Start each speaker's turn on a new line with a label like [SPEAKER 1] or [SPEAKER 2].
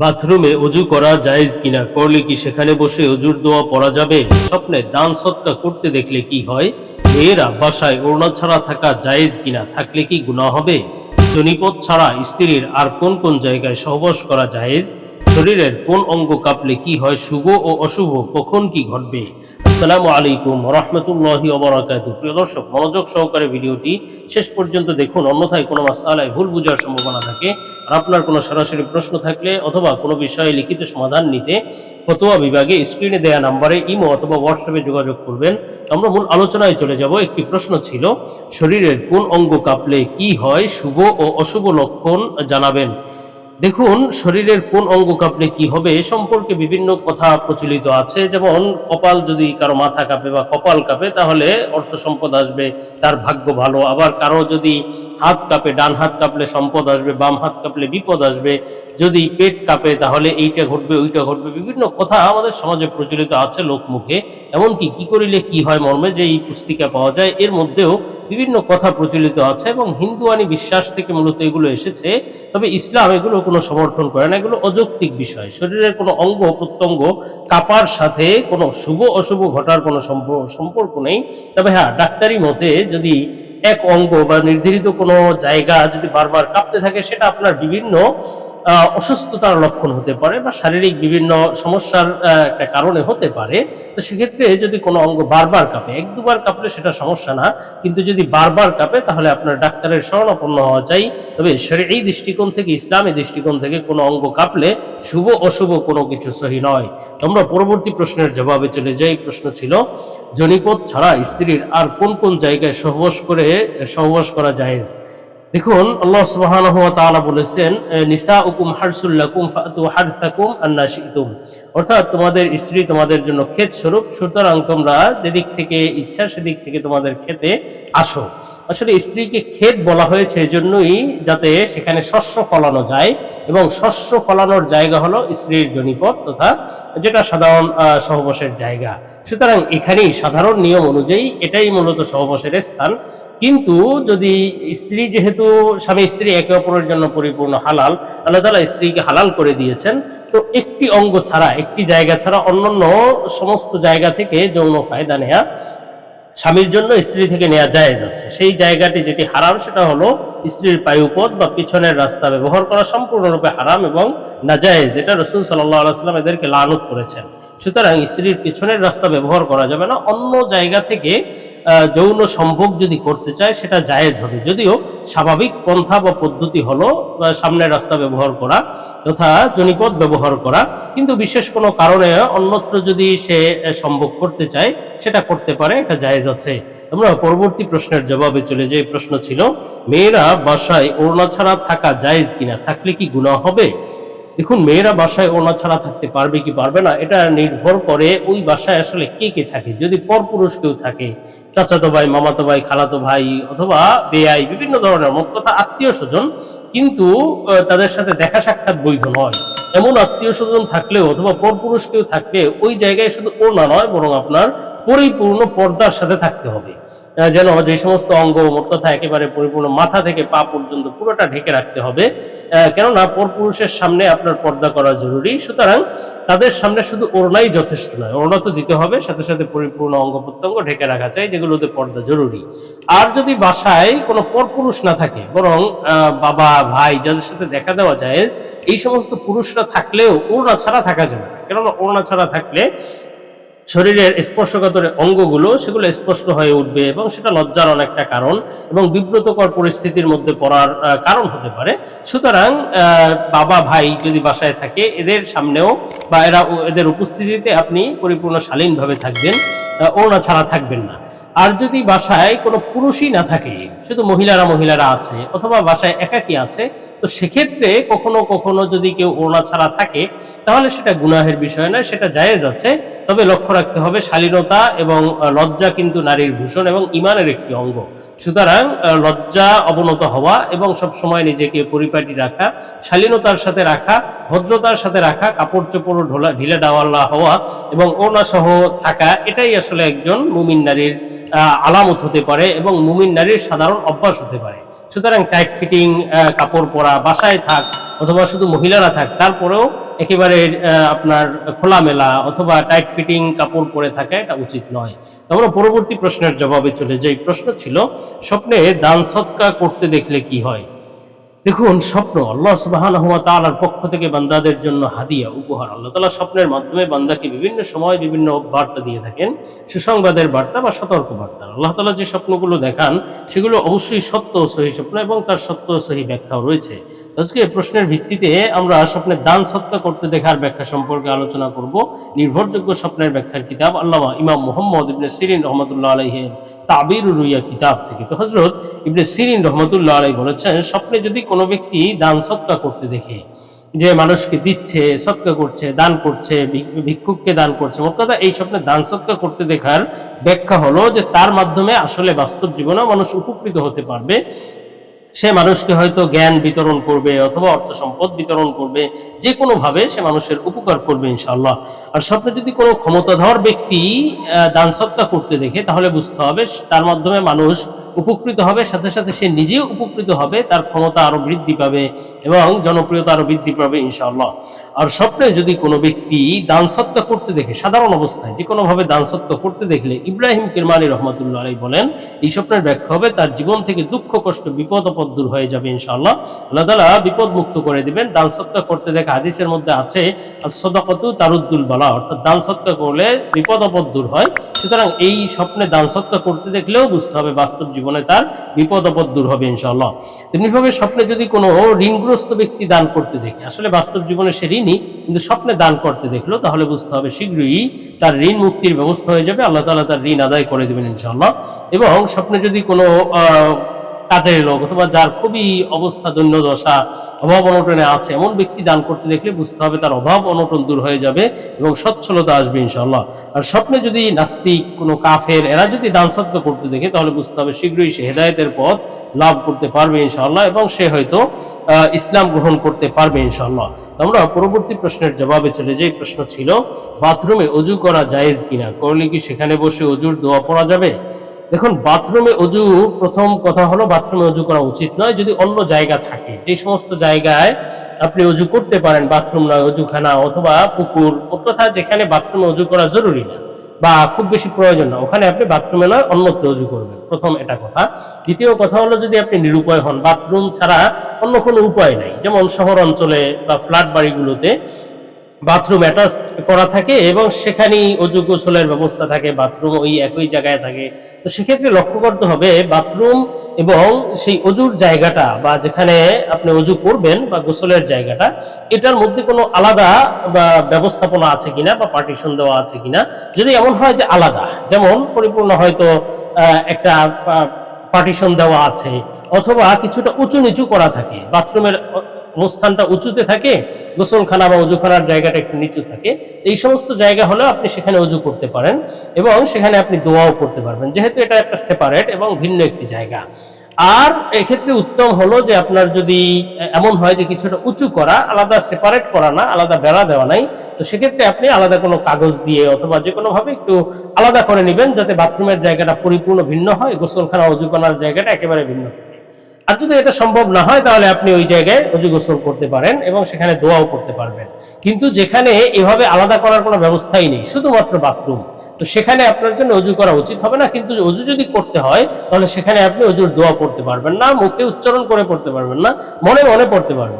[SPEAKER 1] বাথরুমে অজু করা জায়েজ কিনা? করলে কি সেখানে বসে অজুর দোয়া পড়া যাবে? স্বপ্নে দান সৎকা করতে দেখলে কি হয়? মেয়েরা বাসায় ওড়না ছাড়া থাকা জায়েজ কিনা? থাকলে কি গুণা হবে? জনিপথ ছাড়া স্ত্রীর আর কোন কোন জায়গায় সহবাস করা জায়েজ? শরীরের কোন অঙ্গ কাঁপলে কি হয়, শুভ ও অশুভ, কখন কি ঘটবে? আসসালামু আলাইকুম রহমতুল্লাহি ওবরাকাতু প্রিয় দর্শক, মনোযোগ সহকারে ভিডিওটি শেষ পর্যন্ত দেখুন, অন্যথায় কোনো মাসালায় ভুল বোঝার সম্ভাবনা থাকে। আর আপনার কোনো সরাসরি প্রশ্ন থাকলে অথবা কোনো বিষয়ে লিখিত সমাধান নিতে ফতোয়া বিভাগে স্ক্রিনে দেয়া নাম্বারে ইমো অথবা হোয়াটসঅ্যাপে যোগাযোগ করবেন। আমরা মূল আলোচনায় চলে যাব। একটি প্রশ্ন ছিল, শরীরের কোন অঙ্গ কাঁপলে কি হয়, শুভ ও অশুভ লক্ষণ জানাবেন। দেখুন, শরীরের কোন অঙ্গ কাঁপলে কি হবে এ সম্পর্কে বিভিন্ন কথা প্রচলিত আছে। যেমন, কপাল যদি কারও মাথা কাঁপে বা কপাল কাঁপে, তাহলে অর্থ সম্পদ আসবে, তার ভাগ্য ভালো। আবার কারও যদি হাত কাঁপে, ডান হাত কাঁপলে সম্পদ আসবে, বাম হাত কাঁপলে বিপদ আসবে। যদি পেট কাঁপে, তাহলে এইটা ঘটবে, ওইটা ঘটবে। বিভিন্ন কথা আমাদের সমাজে প্রচলিত আছে লোকমুখে। এমনকি কি করিলে কি হয় মর্মে যে এই পুস্তিকা পাওয়া যায়, এর মধ্যেও বিভিন্ন কথা প্রচলিত আছে এবং হিন্দুয়ানি বিশ্বাস থেকে মূলত এগুলো এসেছে। তবে ইসলাম এগুলো কোনো সমর্থন করে না। এগুলো অযৌক্তিক বিষয়। শরীরের কোনো অঙ্গ প্রত্যঙ্গ কাপার সাথে কোনো শুভ অশুভ ঘটার কোনো সম্পর্ক নেই। তবে হ্যাঁ ডাক্তারি মতে যদি এক অঙ্গ বা নির্ধারিত কোনো জায়গা যদি বারবার কাঁপতে থাকে, সেটা আপনার বিভিন্ন অসুস্থতার লক্ষণ হতে পারে বা শারীরিক বিভিন্ন সমস্যার একটা কারণে হতে পারে। তো সেক্ষেত্রে যদি কোনো অঙ্গ বারবার কাঁপে, এক দুবার কাঁপলে সেটা সমস্যা না, কিন্তু যদি বারবার কাঁপে তাহলে আপনার ডাক্তারের শরণাপন্ন হওয়া চাই। তবে এই দৃষ্টিকোণ থেকে, ইসলামী দৃষ্টিকোণ থেকে কোনো অঙ্গ কাঁপলে শুভ, অশুভ কোনো কিছু সহি নয়। আমরা পরবর্তী প্রশ্নের জবাবে চলে যাই। প্রশ্ন ছিল, জনিপথ ছাড়া স্ত্রীর আর কোন কোন জায়গায় সহবাস করে, সহবাস করা জায়েজ? দেখুন, আল্লাহ সুবহানাহু ওয়া তাআলা বলেছেন নিসা উকুম হারসুল্লাকুম হারসাকুম আন্না শিতুম। অর্থাৎ তোমাদের স্ত্রী তোমাদের জন্য ক্ষেত স্বরূপ, সুতরাং তোমরা যেদিক থেকে ইচ্ছা সেদিক থেকে তোমাদের খেতে আসো। আসলে স্ত্রীকে ক্ষেত বলা হয়েছে এজন্যই যাতে সেখানে শস্য ফলানো যায়, এবং শস্য ফলানোর জায়গা হলো স্ত্রীর জনিপথ তথা যেটা সাধারণ সহবাসের জায়গা। সুতরাং এখানেই সাধারণ নিয়ম অনুযায়ী এটাই মূলত সহবাসের স্থান। কিন্তু যদি স্ত্রী যেহেতু, স্বামী স্ত্রী একে অপরের জন্য পরিপূর্ণ হালাল, আল্লাহ তালা স্ত্রীকে হালাল করে দিয়েছেন, তো একটি অঙ্গ ছাড়া, একটি জায়গা ছাড়া অন্যান্য সমস্ত জায়গা থেকে যৌন ফায়দা নেয়া স্বামীর জন্য স্ত্রী থেকে নেওয়া জায়েজ আছে। সেই জায়গাটি যেটি হারাম, সেটা হলো স্ত্রীর পায়ুপথ বা পিছনের রাস্তা ব্যবহার করা সম্পূর্ণরূপে হারাম এবং নাজায়েজ এটা রসুল সাল্লাহ আলাইসাল্লাম এদেরকে লানত করেছেন। সুতরাং স্ত্রীর পিছনের রাস্তা ব্যবহার করা যাবে না। অন্য জায়গা থেকে যৌন সম্ভোগ যদি করতে চায় সেটা জায়েজ হবে। যদিও স্বাভাবিক পন্থা বা পদ্ধতি হলো সামনের রাস্তা ব্যবহার করা তথা জনিপথ ব্যবহার করা। কিন্তু বিশেষ কোনো কারণে অন্যত্র যদি সে আহ, সম্ভোগ করতে চায় সেটা করতে পারে এটা জায়েজ আছে। আমরা পরবর্তী প্রশ্নের জবাবে চলে যাই। প্রশ্ন ছিল মেয়েরা বাসায় ওড়না ছাড়া থাকা জায়েজ কিনা? থাকলে কি গুনাহ হবে? দেখুন, মেয়েরা বাসায় ওনা ছাড়া থাকতে পারবে কি পারবে না, এটা নির্ভর করে ওই বাসায় আসলে কে কে থাকে। যদি পরপুরুষ কেউ থাকে, চাচাতো ভাই, মামাতো ভাই, খালাতো ভাই অথবা বেআই, বিভিন্ন ধরনের মোট কথা আত্মীয় স্বজন, কিন্তু তাদের সাথে দেখা সাক্ষাৎ বৈধ নয়। এমন আত্মীয় স্বজন থাকলেও অথবা পরপুরুষ কেউ থাকলে ওই জায়গায় শুধু ওড়না নয়, বরং আপনার পরিপূর্ণ পর্দার সাথে থাকতে হবে। যেন যে সমস্ত অঙ্গ মোট কথা একেবারে পরিপূর্ণ মাথা থেকে পা পর্যন্ত পুরোটা ঢেকে রাখতে হবে। কেননা পরপুরুষের সামনে আপনার পর্দা করা জরুরি। সুতরাং তাদের সামনে শুধু ওড়নাই যথেষ্ট নয়, ওড়না তো দিতে হবে, সাথে সাথে পরিপূর্ণ অঙ্গ প্রত্যঙ্গ ঢেকে রাখা চাই, যেগুলোতে পর্দা জরুরি। আর যদি বাসায় কোনো পরপুরুষ না থাকে, বরং বাবা, ভাই যাদের সাথে দেখা দেওয়া যায়, এই সমস্ত পুরুষরা থাকলেও ওড়না ছাড়া থাকা যাবে কেননা ওড়না ছাড়া থাকলে শরীরের স্পর্শকাতর অঙ্গগুলো, সেগুলো স্পষ্ট হয়ে উঠবে এবং সেটা লজ্জার অনেকটা কারণ এবং বিব্রতকর পরিস্থিতির মধ্যে পড়ার কারণ হতে পারে। সুতরাং বাবা, ভাই যদি বাসায় থাকে, এদের সামনেও বা এরা এদের উপস্থিতিতে আপনি পরিপূর্ণ শালীনভাবে থাকবেন ওনা ছাড়া থাকবেন না। আর যদি বাসায় কোনো পুরুষই না থাকে, শুধু মহিলারা মহিলারা আছে অথবা বাসায় একাকী আছে, তো সেক্ষেত্রে কখনো কখনো যদি কেউ ওড়না ছাড়া থাকে, তাহলে সেটা গুনাহের বিষয় নয়, সেটা জায়েজ আছে। তবে লক্ষ্য রাখতে হবে শালীনতা এবং লজ্জা কিন্তু নারীর ভূষণ এবং ইমানের একটি অঙ্গ। সুতরাং লজ্জা অবনত হওয়া এবং সব সময় নিজেকে পরিপাটি রাখা, শালীনতার সাথে রাখা, ভদ্রতার সাথে রাখা কাপড় চোপড় ঢোলা, ঢিলে ডাওয়াল্লা হওয়া এবং ওনা সহ থাকা, এটাই আসলে একজন মুমিন নারীর আলামত হতে পারে এবং মুমিন নারীর সাধারণ অভ্যাস হতে পারে। সুতরাং টাইট ফিটিং কাপড় পরা, বাসায় থাক অথবা শুধু মহিলারা থাক, তারপরেও একেবারে আপনার খোলামেলা অথবা টাইট ফিটিং কাপড় পরে থাকা এটা উচিত নয়। তোমরা পরবর্তী প্রশ্নের জবাবে চলে যাই। প্রশ্ন ছিল, স্বপ্নে দান সৎকা করতে দেখলে কি হয়? দেখুন, স্বপ্ন, আল্লাহ তালার পক্ষ থেকে বান্দাদের জন্য হাদিয়া, উপহার। আল্লাহ তালা স্বপ্নের মাধ্যমে বান্দাকে বিভিন্ন সময় বিভিন্ন বার্তা দিয়ে থাকেন। সুসংবাদের বার্তা বা সতর্ক বার্তা আল্লাহ তালা যে স্বপ্নগুলো দেখান, সেগুলো অবশ্যই সত্য সহি স্বপ্ন এবং তার সত্য সহি ব্যাখ্যাও রয়েছে। আজকে প্রশ্নের ভিত্তিতে আমরা স্বপ্নের দান সৎকা করতে দেখার ব্যাখ্যা সম্পর্কে আলোচনা করব। নির্ভরযোগ্য স্বপ্নের ব্যাখ্যার কিতাব আল্লামা ইমাম মোহাম্মদ ইবনে সিরিন রহমতুল্লাহ আলহের তাবির রুইয়া কিতাব থেকে। তো হজরত ইবনে সিরিন রহমতুল্লাহ আলাই বলেছেন, স্বপ্নে যদি কোনো ব্যক্তি দান সৎকা করতে দেখে, যে মানুষকে দিচ্ছে সৎকা করছে, দান করছে, ভিক- ভিক্ষুককে দান করছে কথা এই স্বপ্নে দান সৎকা করতে দেখার ব্যাখ্যা হলো যে তার মাধ্যমে আসলে বাস্তব জীবনেও মানুষ উপকৃত হতে পারবে। সে মানুষকে হয়তো জ্ঞান বিতরণ করবে অথবা অর্থ সম্পদ বিতরণ করবে, যে কোনোভাবে সে মানুষের উপকার করবে ইনশাল্লাহ আর স্বপ্নে যদি কোনো ক্ষমতাধর ব্যক্তি দান সত্তা করতে দেখে, তাহলে বুঝতে হবে তার মাধ্যমে মানুষ উপকৃত হবে, সাথে সাথে সে নিজেও উপকৃত হবে, তার ক্ষমতা আরও বৃদ্ধি পাবে এবং জনপ্রিয়তা আরও বৃদ্ধি পাবে ইনশাআল্লাহ। আর স্বপ্নে যদি কোনো ব্যক্তি দান করতে দেখে, সাধারণ অবস্থায় যে কোনোভাবে দান সৎকা করতে দেখলে ইব্রাহিম কিরমানি রহমতুল্লাহ আলাই বলেন, এই স্বপ্নের ব্যাখ্যা হবে, তার জীবন থেকে দুঃখ, কষ্ট, বিপদ আপদ দূর হয়ে যাবে ইনশাআল্লাহ। আল্লাহ তালা বিপদ মুক্ত করে দিবেন। দান করতে দেখা হাদিসের মধ্যে আছে সদাকতু তারুদ্দুল বালা, অর্থাৎ দান করলে বিপদ, অপদ দূর হয়। সুতরাং এই স্বপ্নে দান করতে দেখলেও বুঝতে হবে বাস্তব জীবনে তার বিপদ আপদ দূর হবে, ইনশাআল্লাহ। তেমনিভাবে স্বপ্নে যদি কোনো ঋণগ্রস্ত ব্যক্তি দান করতে দেখে, আসলে বাস্তব জীবনে সে ঋণই কিন্তু স্বপ্নে দান করতে দেখল, তাহলে বুঝতে হবে শীঘ্রই তার ঋণ মুক্তির ব্যবস্থা হয়ে যাবে, আল্লাহ তালা তার ঋণ আদায় করে দেবেন, ইনশাআল্লাহ। এবং স্বপ্নে যদি কোনো কাজের লোক অথবা যার খুবই অবস্থা দৈন্য দশা অভাব অনটনে আছে, এমন ব্যক্তি দান করতে দেখলে বুঝতে হবে তার অভাব অনটন দূর হয়ে যাবে এবং সচ্ছলতা আসবে ইনশাআল্লাহ। আর স্বপ্নে যদি নাস্তিক, কোনো কাফের, এরা যদি দান সৎকা করতে দেখে, তাহলে বুঝতে হবে শীঘ্রই সে হেদায়েতের পথ লাভ করতে পারবে ইনশাল্লাহ এবং সে হয়তো ইসলাম গ্রহণ করতে পারবে ইনশাআল্লাহ। তো আমরা পরবর্তী প্রশ্নের জবাবে চলে যাই। প্রশ্ন ছিল, বাথরুমে অজু করা জায়েজ কিনা? করলে কি সেখানে বসে অজুর দোয়া পড়া যাবে? দেখুন, বাথরুমে অজু প্রথম কথা হলো বাথরুমে অজু করা উচিত নয়, যদি অন্য জায়গা থাকে। যে সমস্ত জায়গায় আপনি অজু করতে পারেন, বাথরুম নয়, অজুখানা অথবা পুকুর, ওর কথা যেখানে বাথরুমে অজু করা জরুরি না বা খুব বেশি প্রয়োজন না, ওখানে আপনি বাথরুমে নয়, অন্যত্র অজু করবেন। প্রথম এটা কথা। দ্বিতীয় কথা হলো, যদি আপনি নিরুপায় হন, বাথরুম ছাড়া অন্য কোনো উপায় নাই। যেমন শহর অঞ্চলে বা ফ্ল্যাট বাড়িগুলোতে বাথরুম অ্যাটাচ করা থাকে এবং সেখানেই অজু গোসলের ব্যবস্থা থাকে বাথরুম ওই একই জায়গায় থাকে। তো সেক্ষেত্রে লক্ষ্য করতে হবে বাথরুম এবং সেই অজুর জায়গাটা বা যেখানে আপনি অজু করবেন বা গোসলের জায়গাটা, এটার মধ্যে কোনো আলাদা বা ব্যবস্থাপনা আছে কিনা বা পার্টিশন দেওয়া আছে কিনা? যদি এমন হয় যে আলাদা, যেমন পরিপূর্ণ হয়তো একটা পার্টিশন দেওয়া আছে অথবা কিছুটা উঁচু নিচু করা থাকে, বাথরুমের অবস্থানটা উঁচুতে থাকে, গোসলখানা বা অজুখানার জায়গাটা একটু নিচু থাকে, এই সমস্ত জায়গা হলে আপনি সেখানে অজু করতে পারেন এবং সেখানে আপনি দোয়াও করতে পারবেন। যেহেতু এটা একটা সেপারেট এবং ভিন্ন একটি জায়গা। আর এক্ষেত্রে উত্তম হলো যে আপনার যদি এমন হয় যে কিছুটা উঁচু করা, আলাদা সেপারেট করা না, আলাদা বেড়া দেওয়া নাই, তো সেক্ষেত্রে আপনি আলাদা কোনো কাগজ দিয়ে অথবা যে কোনোভাবে একটু আলাদা করে নেবেন যাতে বাথরুমের জায়গাটা পরিপূর্ণ ভিন্ন হয়, গোসলখানা অজুখানার জায়গাটা একেবারে ভিন্ন থাকে। আর যদি এটা সম্ভব না হয়, তাহলে আপনি ওই জায়গায় অজু গোসল করতে পারেন এবং সেখানে দোয়াও করতে পারবেন। কিন্তু যেখানে এভাবে আলাদা করার কোনো ব্যবস্থাই নেই, শুধুমাত্র বাথরুম তো সেখানে আপনার জন্য অজু করা উচিত হবে না, কিন্তু অজু যদি করতে হয়, তাহলে সেখানে আপনি অজুর দোয়া পড়তে পারবেন না, মুখে উচ্চারণ করে পড়তে পারবেন না, মনে মনে পড়তে পারবেন।